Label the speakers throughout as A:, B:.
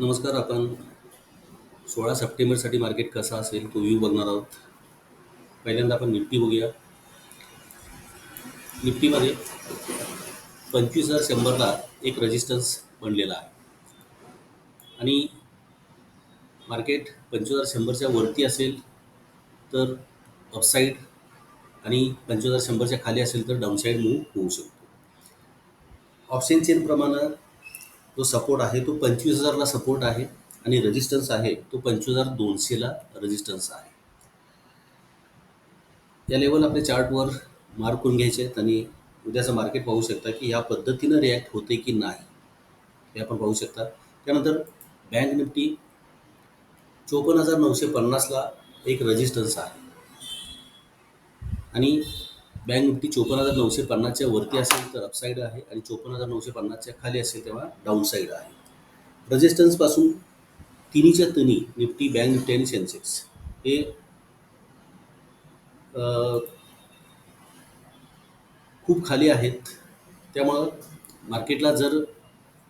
A: नमस्कार आपण सोळा सप्टेंबरसाठी मार्केट कसा असेल तो व्ह्यू बघणार आहोत. पहिल्यांदा आपण निफ्टी बघूया. निफ्टीमध्ये पंचवीस हजार शंभरला एक रजिस्टन्स बनलेला आहे. आणि मार्केट पंचवीस हजार शंभरच्या वरती असेल तर अपसाईड आणि पंचवीस हजार शंभरच्या खाली असेल तर डाऊनसाईड मूव्ह होऊ शकतो. ऑप्शन चेनप्रमाणे तो सपोर्ट आहे तो पंचवीस हजारला सपोर्ट आहे आणि रेजिस्टन्स आहे तो पंचवीस हजार दोनशेला रेजिस्टन्स आहे. या लेवल आपल्या चार्टवर मार्क करून घ्यायचे आहेत आणि उद्याचं मार्केट पाहू शकता की या पद्धतीनं रिॲक्ट होते की नाही हे आपण पाहू शकता. त्यानंतर बँक निफ्टी चोपन्न हजार नऊशे पन्नासला एक रजिस्टन्स आहे. आणि बँक निफ्टी चोपन्न हजार नऊशे पन्नासच्या वरती असेल तर अपसाईड आहे आणि चोपन्न हजार नऊशे पन्नासच्या खाली असेल तेव्हा डाऊनसाईड आहे. रजिस्टन्सपासून तिन्हीच्या तिन्ही निफ्टी बँक निफ्टी आणि सेन्सेक्स हे खूप खाली आहेत. त्यामुळं मार्केटला जर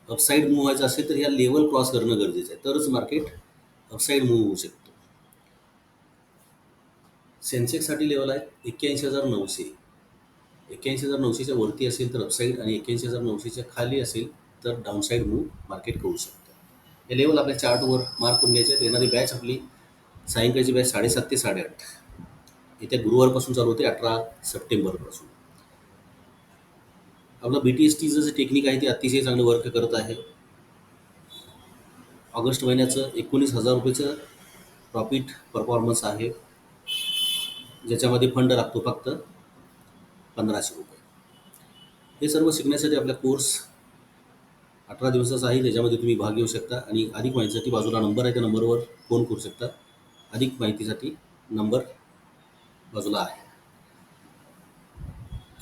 A: अपसाईड मूव्ह व्हायचं असेल तर या लेवल क्रॉस करणं गरजेचं आहे. तरच मार्केट अपसाईड मूव्ह होऊ शकतो. सेन्सेक्ससाठी लेवल आहे एक्क्याऐंशी हजार नऊशे. एक्क्याऐंशी हजार नऊशेच्या वरती असेल तर अपसाईड आणि एक्क्याऐंशी हजार नऊशेच्या खाली असेल तर डाऊनसाईड मूव्ह मार्केट करू शकतं. हे लेवल आपल्या चार्टवर मार्क करून घ्यायचे आहेत. येणारी बॅच आपली सायंकाळची बॅच साडेसात ते साडेआठ. येत्या गुरुवारपासून चालू होते अठरा सप्टेंबरपासून. आपलं बी टी एस टीचं जे टेक्निक आहे ते अतिशय चांगलं वर्क करत आहे. ऑगस्ट महिन्याचं एकोणीस हजार रुपयेचं प्रॉफिट परफॉर्मन्स आहे. ज्याच्यामध्ये फंड लागतो फक्त. पंधराशे रुपये. हे सर्व शिकण्यासाठी आपला कोर्स अठरा दिवसाचा आहे. त्याच्यामध्ये तुम्ही भाग घेऊ शकता आणि अधिक माहितीसाठी बाजूला नंबर आहे त्या नंबरवर फोन करू शकता. अधिक माहितीसाठी नंबर बाजूला आहे.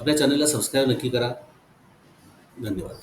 A: आपल्या चॅनलला सबस्क्राईब नक्की करा. धन्यवाद.